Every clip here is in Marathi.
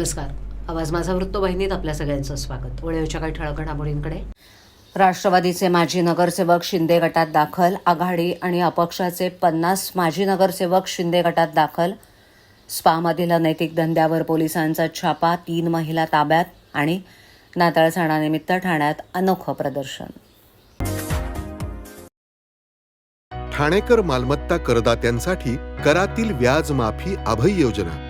नमस्कार. आवाज माझा वृत्तवाहिनीत आपल्या सगळ्यांचं स्वागत. वळेवच्या काही ठळक घडामोडींकडे. राष्ट्रवादीचे माजी नगरसेवक शिंदे गटात दाखल आघाडी आणि अपक्षाचे पन्नास माजी नगरसेवक शिंदे गटात दाखल. स्पामधील अनैतिक धंद्यावर पोलिसांचा छापा तीन महिला ताब्यात आणि नाताळ सणानिमित्त ठाण्यात अनोखं प्रदर्शन. ठाणेकर मालमत्ता करदात्यांसाठी करातील व्याज माफी अभय योजना.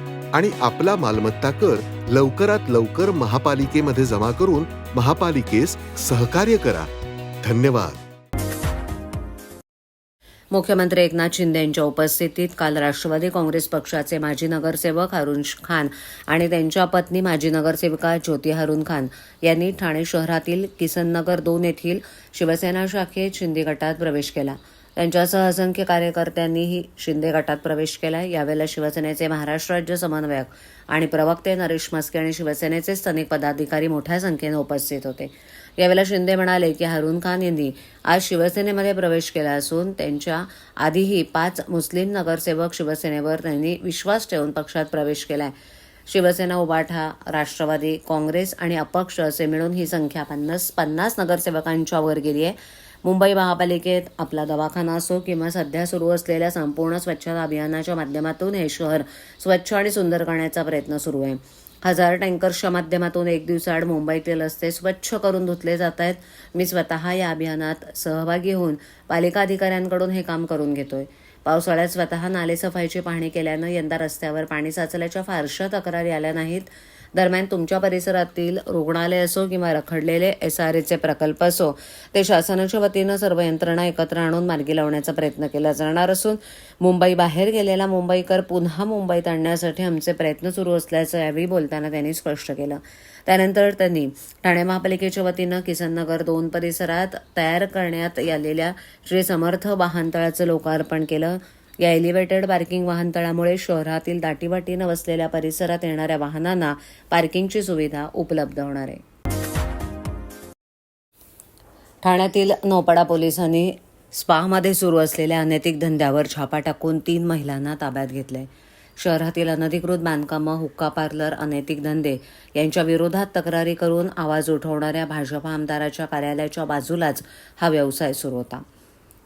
आणि आपला मालमत्ता कर लवकरात लवकर महापालिकेमध्ये जमा करून महापालिकेस सहकार्य करा. धन्यवाद. मुख्यमंत्री एकनाथ शिंदे यांच्या उपस्थितीत काल राष्ट्रवादी काँग्रेस पक्षाचे माजी नगरसेवक हरुण खान आणि त्यांच्या पत्नी माजी नगरसेविका ज्योती हरुण खान यांनी ठाणे शहरातील किसननगर दोन येथील शिवसेना शाखेत शिंदे गटात प्रवेश केला. त्यांच्यासह असंख्य कार्यकर्त्यांनीही शिंदे गटात प्रवेश केला यावेळेला शिवसेनेचे महाराष्ट्र राज्य समन्वयक आणि प्रवक्ते नरेश मस्के आणि शिवसेनेचे स्थानिक पदाधिकारी मोठ्या संख्येने उपस्थित होते. यावेळेला शिंदे म्हणाले की हारून खान यांनी आज शिवसेनेमध्ये प्रवेश केला असून त्यांच्या आधीही पाच मुस्लिम नगरसेवक शिवसेनेवर त्यांनी विश्वास ठेवून पक्षात प्रवेश केलाय. शिवसेना उबाठा राष्ट्रवादी काँग्रेस आणि अपक्ष असे मिळून ही संख्या पन्नास पन्नास नगरसेवकांच्या वर गेली आहे. मुंबई महापालिकेत आपला दवाखाना असो किंवा सध्या सुरू असलेल्या संपूर्ण स्वच्छता अभियानाच्या माध्यमातून हे शहर स्वच्छ आणि सुंदर करण्याचा प्रयत्न सुरू आहे. हजार टँकर्सच्या माध्यमातून एक दिवसाआड मुंबईतील रस्ते स्वच्छ करून धुतले जात आहेत. मी स्वतः या अभियानात सहभागी होऊन पालिका अधिकाऱ्यांकडून हे काम करून घेतोय. पावसाळ्यात स्वतः नालेसफाईची पाहणी केल्यानं यंदा रस्त्यावर पाणी साचल्याच्या फारशा तक्रारी आल्या नाहीत. दरम्यान तुमच्या परिसरातील रुग्णालय असो किंवा रखडलेले एस आर एचे प्रकल्प असो ते शासनाच्या वतीनं सर्व यंत्रणा एकत्र आणून मार्गी लावण्याचा प्रयत्न केला जाणार असून मुंबई बाहेर गेलेला मुंबईकर पुन्हा मुंबईत आणण्यासाठी आमचे प्रयत्न सुरू असल्याचं यावेळी बोलताना त्यांनी स्पष्ट केलं. त्यानंतर त्यांनी ठाणे महापालिकेच्या वतीनं किसननगर दोन परिसरात तयार करण्यात आलेल्या श्री समर्थ वाहनतळाचं लोकार्पण केलं. या एलिव्हेटेड पार्किंग वाहनतळामुळे शहरातील दाटीवाटीनं वसलेल्या परिसरात येणाऱ्या वाहनांना पार्किंगची सुविधा उपलब्ध होणार आहे. ठाण्यातील नौपाडा पोलिसांनी स्पामध्ये सुरू असलेल्या अनैतिक धंद्यावर छापा टाकून तीन महिलांना ताब्यात घेतलंय. शहरातील अनधिकृत बांधकामं हुक्का पार्लर अनैतिक धंदे यांच्या विरोधात तक्रारी करून आवाज उठवणाऱ्या भाजपा आमदाराच्या कार्यालयाच्या बाजूलाच हा व्यवसाय सुरू होता.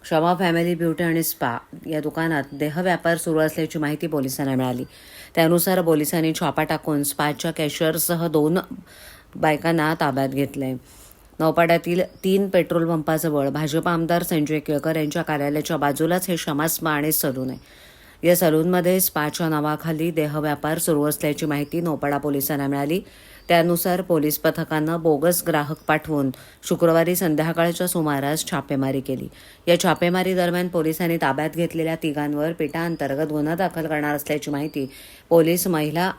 शमा फॅमिली ब्युटी आणि स्पा या दुकानात देहव्यापार सुरू असल्याची माहिती पोलिसांना मिळाली. त्यानुसार पोलिसांनी छापा टाकून स्पाच्या कॅशियरसह दोन बायकांना ताब्यात घेतले नौपाड्यातील तीन पेट्रोल पंपाजवळ भाजप आमदार संजय केळकर यांच्या कार्यालयाच्या बाजूलाच हे शमा स्पा आणि सलून आहे. या सलूनमध्ये स्पाच्या नावाखाली देहव्यापार सुरू असल्याची माहिती नौपाडा पोलिसांना मिळाली. त्यानुसार पोलीस पथकानं बोगस ग्राहक पाठवून शुक्रवारी संध्याकाळच्या सुमारास छापेमारी केली. या छापेमारी दरम्यान पोलिसांनी ताब्यात घेतलेल्या तिघांवर पिटाअंतर्गत गुन्हा दाखल करणार असल्याची माहिती पोलीस महिला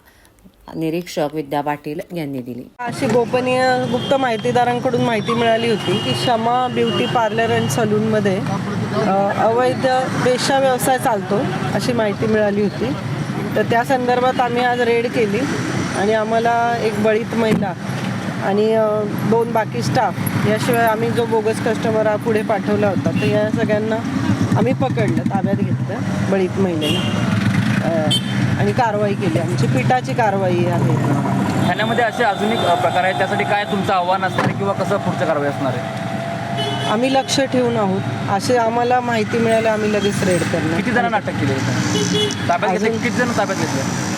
निरीक्षक विद्या पाटील यांनी दिली. अशी गोपनीय गुप्त माहितीदारांकडून माहिती मिळाली होती की शमा ब्युटी पार्लर अँड सलूनमध्ये अवैध वेश्या व्यवसाय चालतो अशी माहिती मिळाली होती. तर त्या संदर्भात आम्ही आज रेड केली. आणि आम्हाला एक बळीत महिला आणि दोन बाकी स्टाफ याशिवाय आम्ही जो बोगस कस्टमर हा पुढे पाठवला होता तर या सगळ्यांना आम्ही पकडलं ताब्यात घेतलं बळीत महिलेला. आणि कारवाई केली आमची पिठाची कारवाई आहे. ठाण्यामध्ये असे अजून एक प्रकार आहेत त्यासाठी काय तुमचं आव्हान असणार आहे किंवा कसं पुढचं कारवाई असणार आहे? आम्ही लक्ष ठेवून आहोत. असे आम्हाला माहिती मिळाली आम्ही लगेच रेड करणार. किती जणांना अटक केली? ताब्यात घेतले किती जण ताब्यात घेतले?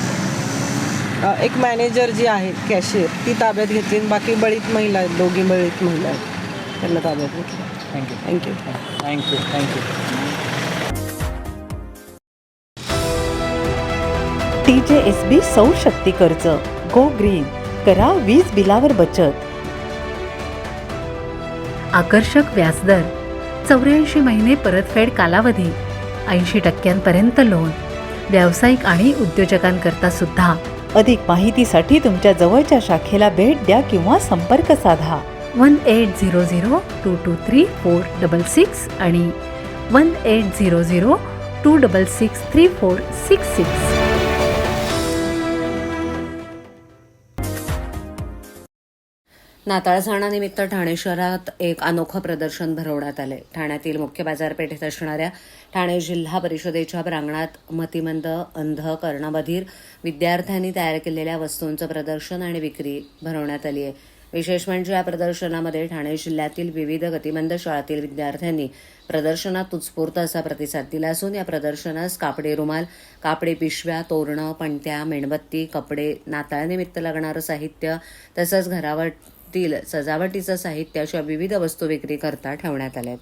एक मॅनेजर जी आहे कॅशियर ती ताब्यात घेतली आणि बाकी बळीत महिला आहेत दोघी बळीत महिला आहेत. त्यांना ताब्यात घेतलं. Thank you thank you thank you thank you TJSB सौरशक्ती कर्ज. Go green. करा वीज बिलावर बचत. आकर्षक व्याजदर. चौऱ्याऐंशी महिने परतफेड कालावधी. ऐंशी टक्क्यांपर्यंत लोन. व्यावसायिक आणि उद्योजकांकरता सुद्धा. अधिक माहितीसाठी तुमच्या जवळच्या शाखेला भेट द्या किंवा संपर्क साधा. One eight zero zero two two three four double six आणि one eight zero zero two double six three four six six. नाताळ सणानिमित्त ठाणे शहरात एक अनोखं प्रदर्शन भरवण्यात आले ठाण्यातील मुख्य बाजारपेठेत असणाऱ्या ठाणे जिल्हा परिषदेच्या प्रांगणात मतिमंद अंध कर्णबधीर विद्यार्थ्यांनी तयार केलेल्या वस्तूंचं प्रदर्शन आणि विक्री भरवण्यात आली आहे. विशेष म्हणजे या प्रदर्शनामध्ये ठाणे जिल्ह्यातील विविध गतिमंद शाळातील विद्यार्थ्यांनी प्रदर्शनात उत्स्फूर्त असा प्रतिसाद दिला असून या प्रदर्शनास कापडे रुमाल कापडे पिशव्या तोरणं पणत्या मेणबत्ती कपडे नाताळनिमित्त लागणारं साहित्य तसंच तील सजावटीचं साहित्य अशा विविध वस्तू विक्री करता ठेवण्यात आल्या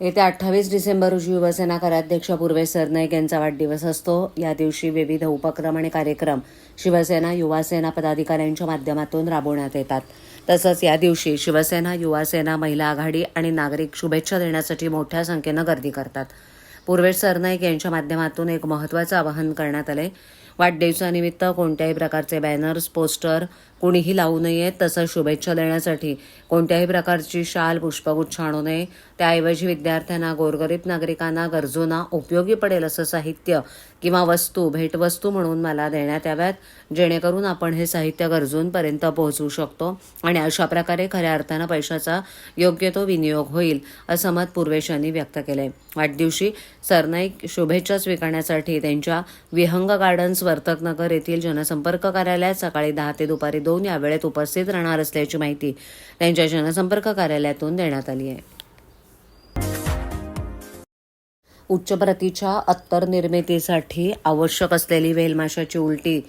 येत्या अठ्ठावीस डिसेंबर रोजी युवसेना कार्याध्यक्ष पूर्वे सरनाईक यांचा वाढदिवस असतो. या दिवशी विविध उपक्रम आणि कार्यक्रम शिवसेना युवासेना पदाधिकाऱ्यांच्या माध्यमातून राबवण्यात येतात. तसंच या दिवशी शिवसेना युवासेना महिला आघाडी आणि नागरिक शुभेच्छा देण्यासाठी मोठ्या संख्येनं गर्दी करतात. पूर्वेश सरनाईक यांच्या माध्यमातून एक महत्त्वाचं आवाहन करण्यात आलंय. वाढदिवसानिमित्त कोणत्याही प्रकारचे बॅनर्स पोस्टर कुणीही लावू नये तसंच शुभेच्छा देण्यासाठी कोणत्याही प्रकारची शाल पुष्पगुच्छ आणू नये. त्याऐवजी विद्यार्थ्यांना गोरगरीब नागरिकांना गरजूंना उपयोगी पडेल असं साहित्य किंवा वस्तू भेटवस्तू म्हणून मला देण्यात याव्यात. जेणेकरून आपण हे साहित्य गरजूंपर्यंत पोहोचवू शकतो आणि अशा प्रकारे खऱ्या अर्थानं पैशाचा योग्य तो विनियोग होईल असं मत पूर्वेश यांनी व्यक्त केलंय. वाढदिवशी सरनाईक शुभेच्छा स्वीकारण्यासाठी त्यांच्या विहंग गार्डन्स वर्तकनगर येथील जनसंपर्क कार्यालयात सकाळी दहा ते दुपारी दोन या वेळेत उपस्थित राहणार असल्याची माहिती त्यांच्या जनसंपर्क कार्यालयातून देण्यात आली आहे. उच्च प्रतीच्या अत्तर निर्मितीसाठी आवश्यक असलेली वेलमाशाची उलटी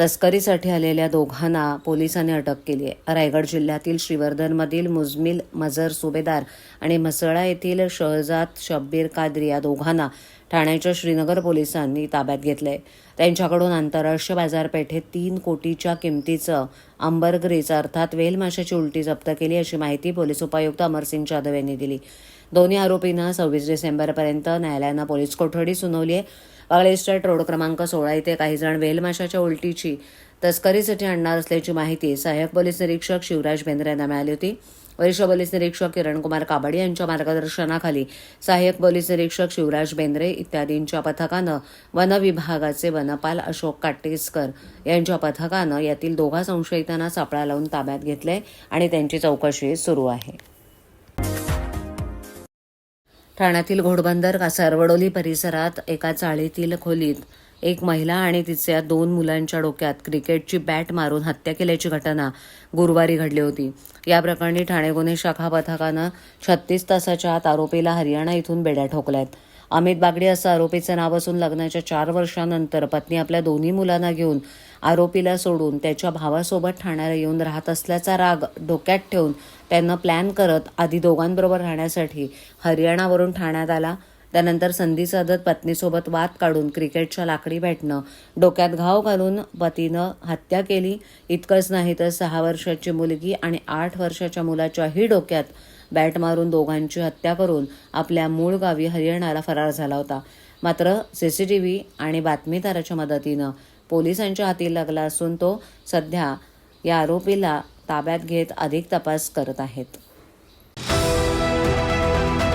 तस्करीसाठी आलेल्या दोघांना पोलिसांनी अटक केली आहे. रायगड जिल्ह्यातील श्रीवर्धनमधील मुजमिल मजर सुभेदार आणि म्हसळा येथील शहजाद शब्बीर कादरी या दोघांना ठाण्याच्या श्रीनगर पोलिसांनी ताब्यात घेतलंय. त्यांच्याकडून आंतरराष्ट्रीय बाजारपेठेत तीन कोटीच्या किमतीचं अंबरग्रीज अर्थात वेल माशाची उलटी जप्त केली अशी माहिती पोलीस उपायुक्त अमरसिंग जाधव यांनी दिली. दोन्ही आरोपींना सव्वीस डिसेंबरपर्यंत न्यायालयानं पोलीस कोठडी सुनावली आहे वागळे रोड क्रमांक सोळा इथे काही जण वेलमाशाच्या उलटीची तस्करीसाठी आणणार असल्याची माहिती सहाय्यक पोलीस निरीक्षक शिवराज बेंद्रे यांना मिळाली होती. वरिष्ठ पोलीस निरीक्षक किरणकुमार काबडे यांच्या मार्गदर्शनाखाली सहाय्यक पोलीस निरीक्षक शिवराज बेंद्रे इत्यादींच्या पथकानं वन विभागाचे वनपाल अशोक काटेसकर यांच्या पथकानं यातील दोघा संशयितांना सापळा लावून ताब्यात घेतले आणि त्यांची चौकशी सुरू आहे. ठाण्यातील घोडबंदर कासारवडोली परिसरात एका चाळीतील खोलीत एक महिला आणि तिच्या दोन मुलांच्या डोक्यात क्रिकेटची बॅट मारून हत्या केल्याची घटना गुरुवारी घडली होती. या प्रकरणी ठाणे गुन्हे शाखा पथकानं छत्तीस तासाच्या आत आरोपीला हरियाणा इथून बेड्या ठोकल्यात. अमित बागडे असं आरोपीचं नाव असून लग्नाच्या चार वर्षानंतर पत्नी आपल्या दोन्ही मुलांना घेऊन आरोपीला सोडून त्याच्या भावासोबत ठाण्याला येऊन राहत असल्याचा राग डोक्यात ठेवून त्यांना प्लॅन करत आधी दोघांबरोबर राहण्यासाठी हरियाणावरून ठाण्यात आला. त्यानंतर संधी साधत पत्नीसोबत वाद काढून क्रिकेटच्या लाकडी बॅटनं डोक्यात घाव घालून पतीनं हत्या केली. इतकंच नाही तर सहा वर्षाची मुलगी आणि आठ वर्षाच्या मुलाच्याही डोक्यात बॅट मारून दोघांची हत्या करून आपल्या मूळ गावी हरियाणाला फरार झाला होता. मात्र सीसीटीव्ही आणि बातमीदाराच्या मदतीनं पोलिसांच्या हाती लागला असून तो सध्या या आरोपीला ताब्यात घेत अधिक तपास करत आहेत.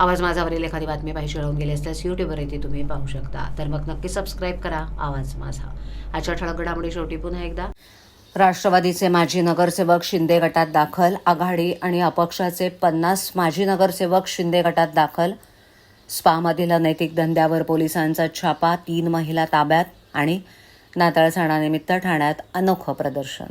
आवाज माझावरील एखादी बातमी पाहिजे राहून गेली असल्यास यूट्यूबवर ती तुम्ही पाहू शकता. तर मग नक्की सबस्क्राईब करा आवाज माझा. आजच्या ठळक घडामोडी शेवटी पुन्हा एकदा. राष्ट्रवादीचे माजी नगरसेवक शिंदे गटात दाखल आघाडी आणि अपक्षाचे पन्नास माजी नगरसेवक शिंदे गटात दाखल. स्पामधील अनैतिक धंद्यावर पोलिसांचा छापा तीन महिला ताब्यात आणि नाताळ सणानिमित्त ठाण्यात अनोखं प्रदर्शन.